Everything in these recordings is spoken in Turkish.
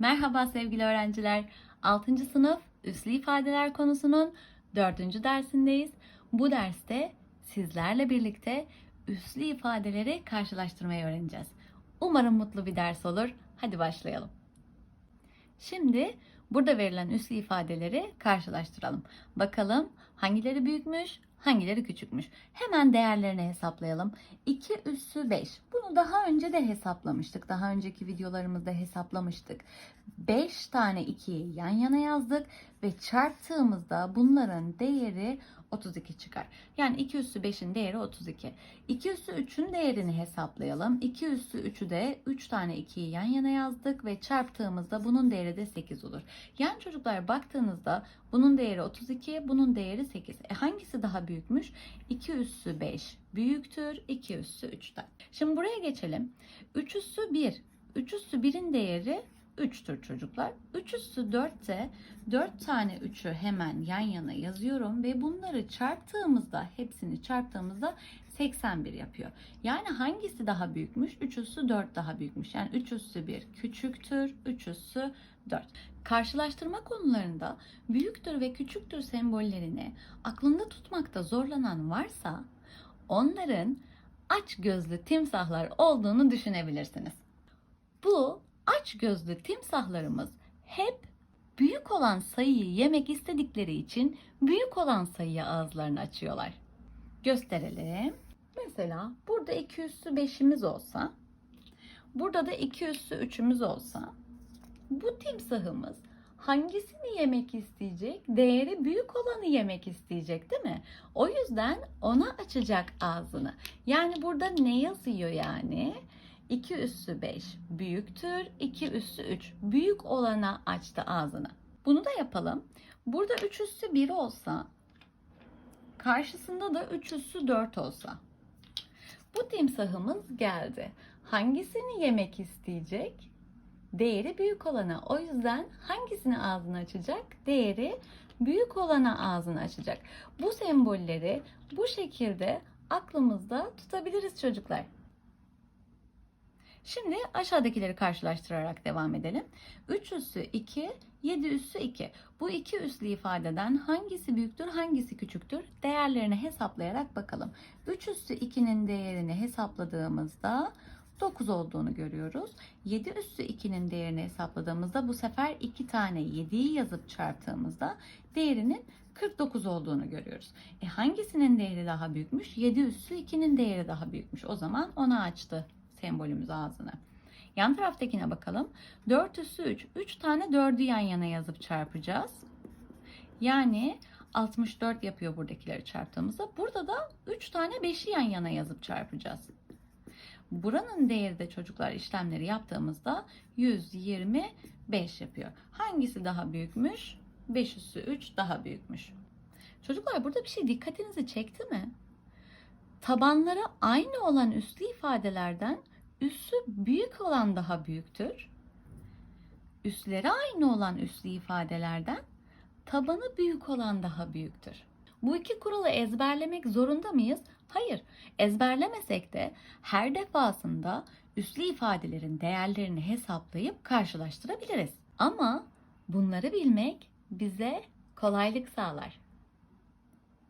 Merhaba sevgili öğrenciler. 6. sınıf üslü ifadeler konusunun 4. dersindeyiz. Bu derste sizlerle birlikte üslü ifadeleri karşılaştırmayı öğreneceğiz. Umarım mutlu bir ders olur. Hadi başlayalım. Şimdi burada verilen üslü ifadeleri karşılaştıralım. Bakalım hangileri büyükmüş, hangileri küçükmüş. Hemen değerlerini hesaplayalım. 2 üssü 5. Bunu daha önce de hesaplamıştık. Daha önceki videolarımızda hesaplamıştık. 5 tane 2'yi yan yana yazdık ve çarptığımızda bunların değeri 32 çıkar. Yani 2 üssü 5'in değeri 32. 2 üssü 3'ün değerini hesaplayalım. 2 üssü 3'ü de 3 tane 2'yi yan yana yazdık ve çarptığımızda bunun değeri de 8 olur. Yani çocuklar baktığınızda bunun değeri 32, bunun değeri 8. E hangisi daha büyükmüş? 2 üssü 5 büyüktür 2 üssü 3'ten. Şimdi buraya geçelim. 3 üssü 1. 3 üssü 1'in değeri 3'tür çocuklar. 3 üssü 4 de 4 tane 3'ü hemen yan yana yazıyorum ve bunları çarptığımızda hepsini çarptığımızda 81 yapıyor. Yani hangisi daha büyükmüş? 3 üssü 4 daha büyükmüş. Yani 3 üssü 1 küçüktür, 3 üssü 4. Karşılaştırma konularında büyüktür ve küçüktür sembollerini aklında tutmakta zorlanan varsa onların aç gözlü timsahlar olduğunu düşünebilirsiniz. Bu aç gözlü timsahlarımız hep büyük olan sayıyı yemek istedikleri için büyük olan sayıya ağızlarını açıyorlar. Gösterelim. Mesela burada 2 üssü 5'imiz olsa, burada da 2 üssü 3'ümüz olsa, bu timsahımız hangisini yemek isteyecek? Değeri büyük olanı yemek isteyecek değil mi? O yüzden ona açacak ağzını. Yani burada ne yazıyor yani? 2 üssü 5 büyüktür. 2 üssü 3 büyük olana açtı ağzını. Bunu da yapalım. Burada 3 üssü 1 olsa karşısında da 3 üssü 4 olsa. Bu timsahımız geldi. Hangisini yemek isteyecek? Değeri büyük olana. O yüzden hangisini ağzını açacak? Değeri büyük olana ağzını açacak. Bu sembolleri bu şekilde aklımızda tutabiliriz çocuklar. Şimdi aşağıdakileri karşılaştırarak devam edelim. 3 üssü 2, 7 üssü 2. Bu iki üslü ifadeden hangisi büyüktür, hangisi küçüktür? Değerlerini hesaplayarak bakalım. 3 üssü 2'nin değerini hesapladığımızda 9 olduğunu görüyoruz. 7 üssü 2'nin değerini hesapladığımızda bu sefer 2 tane 7'yi yazıp çarptığımızda değerinin 49 olduğunu görüyoruz. E hangisinin değeri daha büyükmüş? 7 üssü 2'nin değeri daha büyükmüş. O zaman ona açtı sembolümüz ağzını. Yan taraftakine bakalım. 4 üssü 3. 3 tane 4'ü yan yana yazıp çarpacağız. Yani 64 yapıyor buradakileri çarptığımızda. Burada da 3 tane 5'i yan yana yazıp çarpacağız. Buranın değeri de çocuklar işlemleri yaptığımızda 125 yapıyor. Hangisi daha büyükmüş? 5 üssü 3 daha büyükmüş. Çocuklar burada bir şey dikkatinizi çekti mi? Tabanları aynı olan üslü ifadelerden üssü büyük olan daha büyüktür. Üsleri aynı olan üslü ifadelerden tabanı büyük olan daha büyüktür. Bu iki kuralı ezberlemek zorunda mıyız? Hayır. Ezberlemesek de her defasında üslü ifadelerin değerlerini hesaplayıp karşılaştırabiliriz. Ama bunları bilmek bize kolaylık sağlar.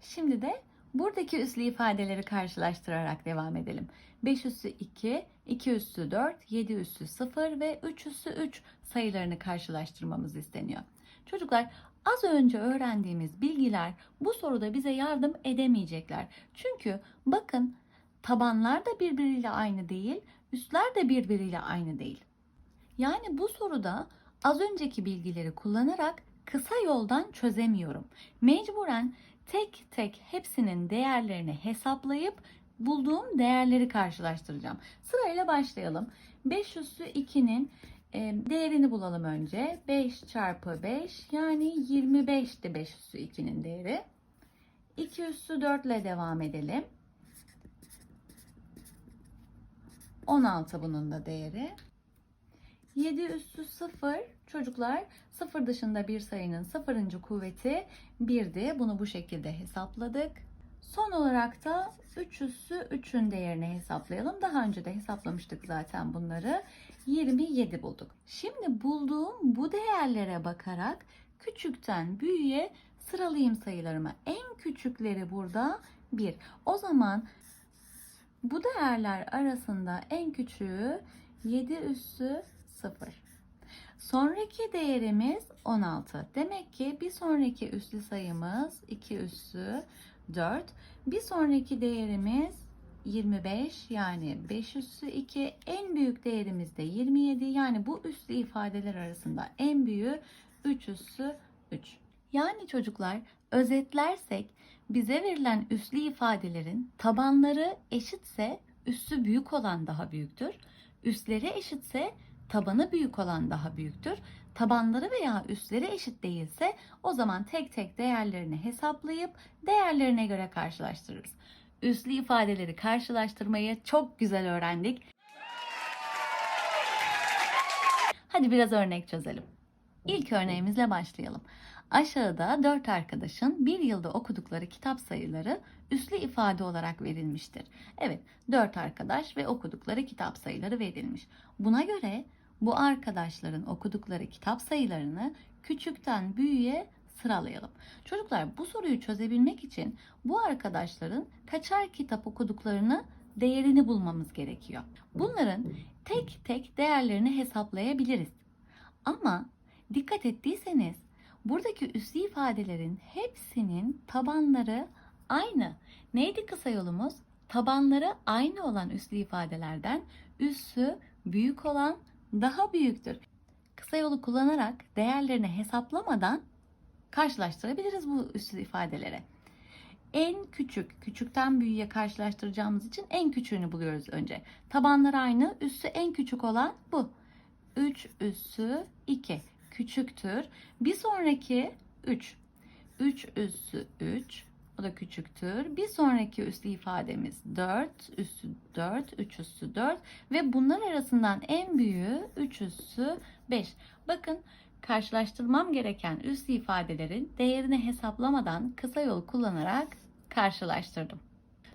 Şimdi de buradaki üslü ifadeleri karşılaştırarak devam edelim. 5 üssü 2, 2 üssü 4, 7 üssü 0 ve 3 üssü 3 sayılarını karşılaştırmamız isteniyor. Çocuklar az önce öğrendiğimiz bilgiler bu soruda bize yardım edemeyecekler. Çünkü bakın tabanlar da birbiriyle aynı değil, üstler de birbiriyle aynı değil. Yani bu soruda az önceki bilgileri kullanarak kısa yoldan çözemiyorum. Mecburen tek tek hepsinin değerlerini hesaplayıp bulduğum değerleri karşılaştıracağım. Sırayla başlayalım. 5 üssü 2'nin e, değerini bulalım önce. 5 çarpı 5 yani 25'ti 5 üssü 2'nin değeri. 2 üssü 4 ile devam edelim. 16 bunun da değeri. 7 üssü 0 çocuklar 0 dışında bir sayının sıfırıncı kuvveti 1'di. Bunu bu şekilde hesapladık. Son olarak da 3 üssü 3'ün değerini hesaplayalım. Daha önce de hesaplamıştık zaten bunları. 27 bulduk. Şimdi bulduğum bu değerlere bakarak küçükten büyüğe sıralayayım sayılarımı. En küçükleri burada 1. O zaman bu değerler arasında en küçüğü 7 üssü 0. Sonraki değerimiz 16. Demek ki bir sonraki üslü sayımız 2 üssü 4. Bir sonraki değerimiz 25 yani 5 üssü 2. En büyük değerimiz de 27 yani bu üslü ifadeler arasında en büyüğü 3 üssü 3. Yani çocuklar özetlersek bize verilen üslü ifadelerin tabanları eşitse üssü büyük olan daha büyüktür. Üsleri eşitse tabanı büyük olan daha büyüktür. Tabanları veya üsleri eşit değilse o zaman tek tek değerlerini hesaplayıp değerlerine göre karşılaştırırız. Üslü ifadeleri karşılaştırmayı çok güzel öğrendik. Hadi biraz örnek çözelim. İlk örneğimizle başlayalım. Aşağıda dört arkadaşın bir yılda okudukları kitap sayıları üslü ifade olarak verilmiştir. Evet, dört arkadaş ve okudukları kitap sayıları verilmiş. Buna göre bu arkadaşların okudukları kitap sayılarını küçükten büyüğe sıralayalım. Çocuklar bu soruyu çözebilmek için bu arkadaşların kaçar kitap okuduklarını değerini bulmamız gerekiyor. Bunların tek tek değerlerini hesaplayabiliriz. Ama dikkat ettiyseniz buradaki üslü ifadelerin hepsinin tabanları aynı. Neydi kısa yolumuz? Tabanları aynı olan üslü ifadelerden üssü büyük olan daha büyüktür. Kısa yolu kullanarak değerlerini hesaplamadan karşılaştırabiliriz bu üslü ifadeleri. En küçük, küçükten büyüğe karşılaştıracağımız için en küçüğünü buluyoruz önce. Tabanlar aynı, üssü en küçük olan bu. 3 üssü 2 küçüktür. Bir sonraki 3. 3 üssü 3 o da küçüktür. Bir sonraki üslü ifademiz 4 üssü 4 3 üssü 4 ve bunlar arasından en büyüğü 3 üssü 5. Bakın karşılaştırmam gereken üslü ifadelerin değerini hesaplamadan kısa yol kullanarak karşılaştırdım.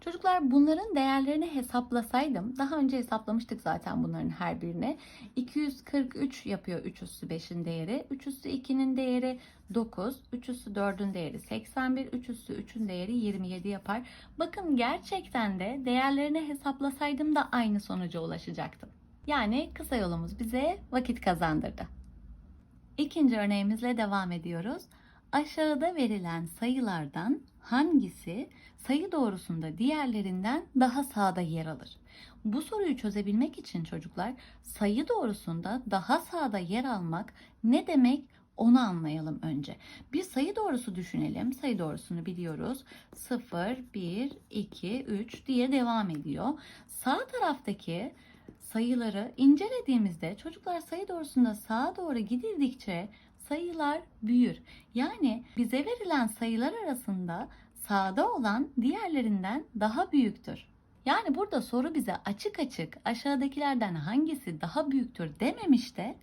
Çocuklar bunların değerlerini hesaplasaydım, daha önce hesaplamıştık zaten bunların her birini. 243 yapıyor 3 üssü 5'in değeri. 3 üssü 2'nin değeri 9. 3 üssü 4'ün değeri 81. 3 üssü 3'ün değeri 27 yapar. Bakın gerçekten de değerlerini hesaplasaydım da aynı sonuca ulaşacaktım. Yani kısa yolumuz bize vakit kazandırdı. İkinci örneğimizle devam ediyoruz. Aşağıda verilen sayılardan hangisi sayı doğrusunda diğerlerinden daha sağda yer alır? Bu soruyu çözebilmek için çocuklar sayı doğrusunda daha sağda yer almak ne demek onu anlayalım önce. Bir sayı doğrusu düşünelim. Sayı doğrusunu biliyoruz. 0, 1, 2, 3 diye devam ediyor. Sağ taraftaki sayıları incelediğimizde çocuklar sayı doğrusunda sağa doğru gidildikçe sayılar büyür. Yani bize verilen sayılar arasında sağda olan diğerlerinden daha büyüktür. Yani burada soru bize açık açık aşağıdakilerden hangisi daha büyüktür dememiş de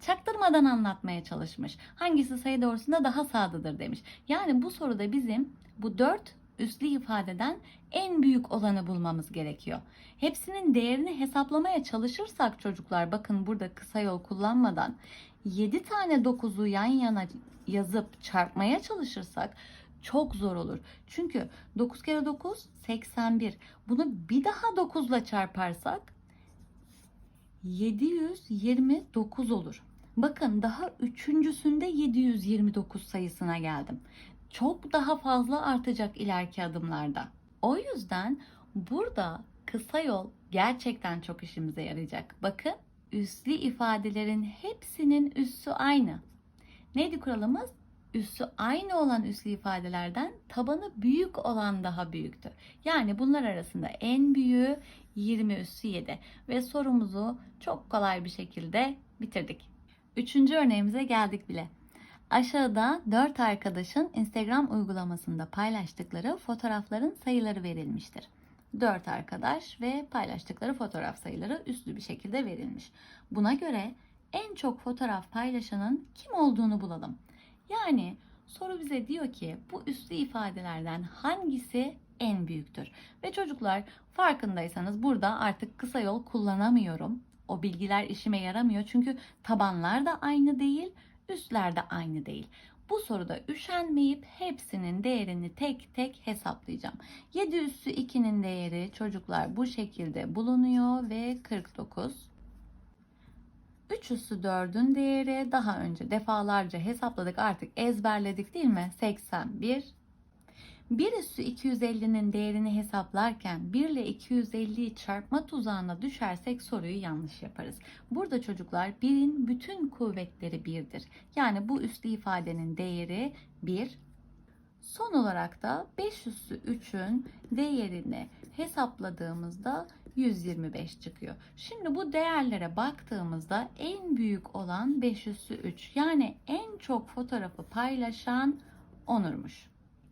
çaktırmadan anlatmaya çalışmış. Hangisi sayı doğrusunda daha sağdadır demiş. Yani bu soruda bizim bu dört üslü ifadeden en büyük olanı bulmamız gerekiyor. Hepsinin değerini hesaplamaya çalışırsak çocuklar bakın burada kısa yol kullanmadan 7 tane 9'u yan yana yazıp çarpmaya çalışırsak çok zor olur. Çünkü 9 kere 9 81. Bunu bir daha 9 ile çarparsak 729 olur. Bakın daha üçüncüsünde 729 sayısına geldim. Çok daha fazla artacak ileriki adımlarda. O yüzden burada kısa yol gerçekten çok işimize yarayacak. Bakın üslü ifadelerin hepsinin üssü aynı. Neydi kuralımız? Üssü aynı olan üslü ifadelerden tabanı büyük olan daha büyüktür. Yani bunlar arasında en büyüğü 20 üssü 7 ve sorumuzu çok kolay bir şekilde bitirdik. Üçüncü örneğimize geldik bile. Aşağıda 4 arkadaşın Instagram uygulamasında paylaştıkları fotoğrafların sayıları verilmiştir. 4 arkadaş ve paylaştıkları fotoğraf sayıları üstlü bir şekilde verilmiş. Buna göre en çok fotoğraf paylaşanın kim olduğunu bulalım. Yani soru bize diyor ki bu üslü ifadelerden hangisi en büyüktür? Ve çocuklar farkındaysanız burada artık kısa yol kullanamıyorum. O bilgiler işime yaramıyor çünkü tabanlar da aynı değil, üstler de aynı değil. Bu soruda üşenmeyip hepsinin değerini tek tek hesaplayacağım. 7 üssü 2'nin değeri çocuklar bu şekilde bulunuyor ve 49. 3 üssü 4'ün değeri daha önce defalarca hesapladık artık ezberledik değil mi? 81. 1 üssü 250'nin değerini hesaplarken 1 ile 250'yi çarpma tuzağına düşersek soruyu yanlış yaparız. Burada çocuklar 1'in bütün kuvvetleri 1'dir. Yani bu üslü ifadenin değeri 1. Son olarak da 5 üssü 3'ün değerini hesapladığımızda 125 çıkıyor. Şimdi bu değerlere baktığımızda en büyük olan 5 üssü 3. Yani en çok fotoğrafı paylaşan Onur'muş.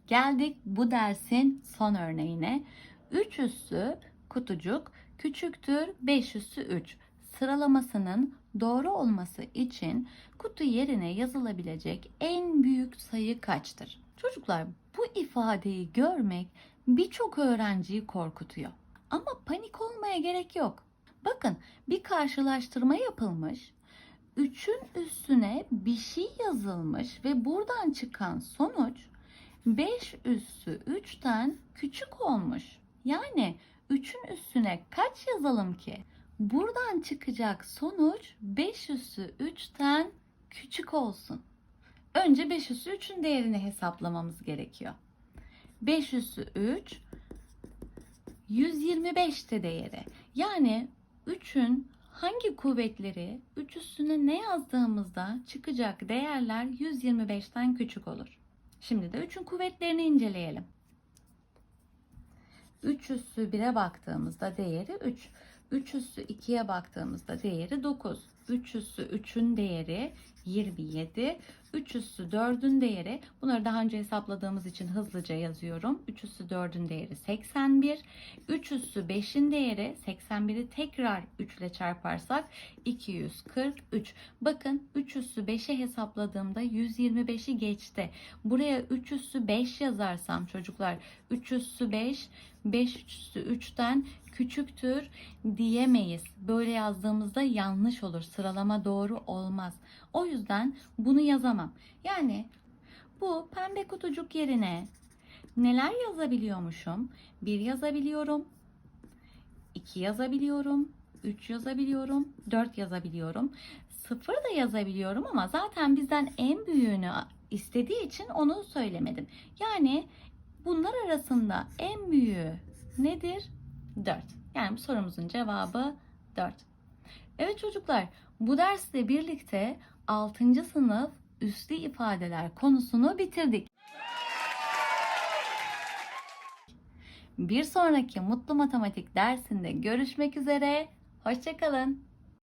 Geldik bu dersin son örneğine. 3 üssü kutucuk küçüktür 5 üssü 3. Sıralamasının doğru olması için kutu yerine yazılabilecek en büyük sayı kaçtır? Çocuklar bu ifadeyi görmek birçok öğrenciyi korkutuyor. Ama panik olmaya gerek yok. Bakın bir karşılaştırma yapılmış. 3'ün üstüne bir şey yazılmış ve buradan çıkan sonuç 5 üssü 3'ten küçük olmuş. Yani 3'ün üstüne kaç yazalım ki? Buradan çıkacak sonuç 5 üssü 3'ten küçük olsun. Önce 5 üssü 3'ün değerini hesaplamamız gerekiyor. 5 üssü 3 125'te değeri. Yani 3'ün hangi kuvvetleri 3 üstüne ne yazdığımızda çıkacak değerler 125'ten küçük olur. Şimdi de 3'ün kuvvetlerini inceleyelim. 3 üssü 1'e baktığımızda değeri 3. 3 üssü 2'ye baktığımızda değeri 9. 3 üssü 3'ün değeri 27. 3 üssü 4'ün değeri bunları daha önce hesapladığımız için hızlıca yazıyorum. 3 üssü 4'ün değeri 81. 3 üssü 5'in değeri 81'i tekrar 3 ile çarparsak 243. Bakın 3 üssü 5'e hesapladığımda 125'i geçti. Buraya 3 üssü 5 yazarsam çocuklar 3 üssü 5 5 üssü 3'ten küçüktür diyemeyiz. Böyle yazdığımızda yanlış olur. Sıralama doğru olmaz. O yüzden bunu yazamam. Yani bu pembe kutucuk yerine neler yazabiliyormuşum? 1 yazabiliyorum. 2 yazabiliyorum. 3 yazabiliyorum. 4 yazabiliyorum. 0 da yazabiliyorum ama zaten bizden en büyüğünü istediği için onu söylemedim. Yani bunlar arasında en büyüğü nedir? 4. Yani bu sorumuzun cevabı 4. Evet çocuklar, bu dersle birlikte 6. sınıf üslü ifadeler konusunu bitirdik. Bir sonraki Mutlu Matematik dersinde görüşmek üzere. Hoşçakalın.